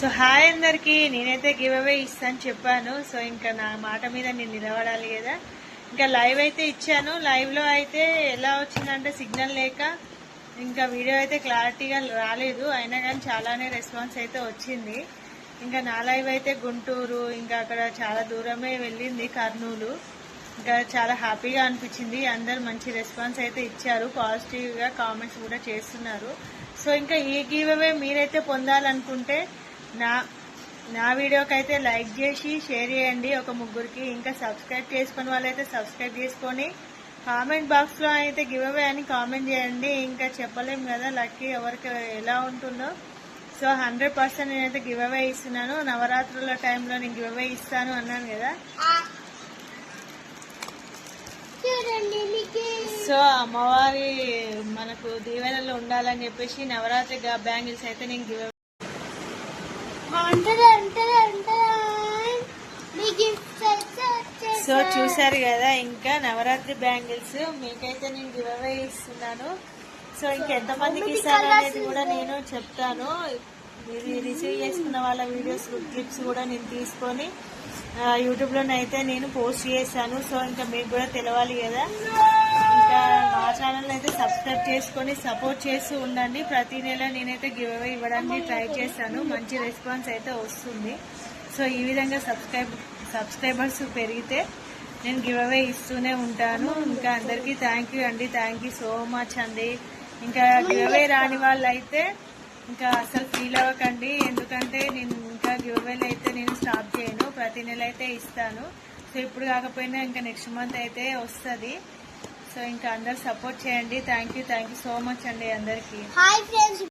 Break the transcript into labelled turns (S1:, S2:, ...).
S1: So hi అందరికి. నేనైతే give అవే ఇస్తాను చెప్పాను. సో ఇంకా నా మాట మీద నేను నిలబడాలి కదా. ఇంకా లైవ్ అయితే ఇచ్చాను. లైవ్లో అయితే ఎలా వచ్చిందంటే సిగ్నల్ లేక ఇంకా వీడియో అయితే క్లారిటీగా రాలేదు. అయినా కానీ చాలానే రెస్పాన్స్ అయితే వచ్చింది. ఇంకా నా లైవ్ అయితే గుంటూరు ఇంకా అక్కడ చాలా దూరమే వెళ్ళింది కర్నూలు. ఇంకా చాలా హ్యాపీగా అనిపించింది. అందరు మంచి రెస్పాన్స్ అయితే ఇచ్చారు. పాజిటివ్గా కామెంట్స్ కూడా చేస్తున్నారు. సో ఇంకా ఈ గివ్ అవే మీరైతే పొందాలనుకుంటే నా నా వీడియోకి అయితే లైక్ చేసి షేర్ చేయండి. ఒక ముగ్గురికి ఇంకా సబ్స్క్రైబ్ చేసుకుని వాళ్ళైతే సబ్స్క్రైబ్ చేసుకొని కామెంట్ బాక్స్లో అయితే గివ్ అవే అని కామెంట్ చేయండి. ఇంకా చెప్పలేం కదా లక్కీ ఎవరికి ఎలా ఉంటుందో. సో హండ్రెడ్ పర్సెంట్ నేనైతే గివ్ అవే ఇస్తున్నాను. నవరాత్రుల టైంలో నేను గివ్ అవే ఇస్తాను అన్నాను కదా. సో అమ్మవారి మనకు దీవెనలు ఉండాలని చెప్పేసి నవరాత్రి బ్యాంగిల్స్ అయితే నేను గివ్ సో చూసారు కదా ఇంకా నవరాత్రి బ్యాంగిల్స్ మీకైతే నేను గివ్ అవే ఇస్తున్నాను. సో ఇంకెంత మందికి ఇస్తాను అనేది కూడా నేను చెప్తాను. ఇది రిసీవ్ చేసుకున్న వాళ్ళ వీడియోస్ క్లిప్స్ కూడా నేను తీసుకొని యూట్యూబ్ లోనైతే నేను పోస్ట్ చేశాను. సో ఇంకా మీకు కూడా తెలవాలి కదా. ఇంకా చేసుకొని సపోర్ట్ చేస్తూ ఉండండి. ప్రతి నెల నేనైతే గివ్ అవే ఇవ్వడానికి ట్రై చేశాను. మంచి రెస్పాన్స్ అయితే వస్తుంది. సో ఈ విధంగా సబ్స్క్రైబ్ సబ్స్క్రైబర్స్ పెరిగితే నేను గివ్ అవే ఇస్తూనే ఉంటాను. ఇంకా అందరికీ థ్యాంక్ యూ అండి. థ్యాంక్ యూ సో మచ్ అండి. ఇంకా గివ్ అవే రాని వాళ్ళు అయితే ఇంకా అసలు ఫీల్ అవ్వకండి. ఎందుకంటే నేను ఇంకా గివ్ అవేలు అయితే నేను స్టాప్ చేయను. ప్రతి నెల అయితే ఇస్తాను. సో ఇప్పుడు కాకపోయినా ఇంకా నెక్స్ట్ మంత్ అయితే వస్తుంది. సో ఇంకా అందరు సపోర్ట్ చేయండి. Thank you thank you so much అండి అందరికీ.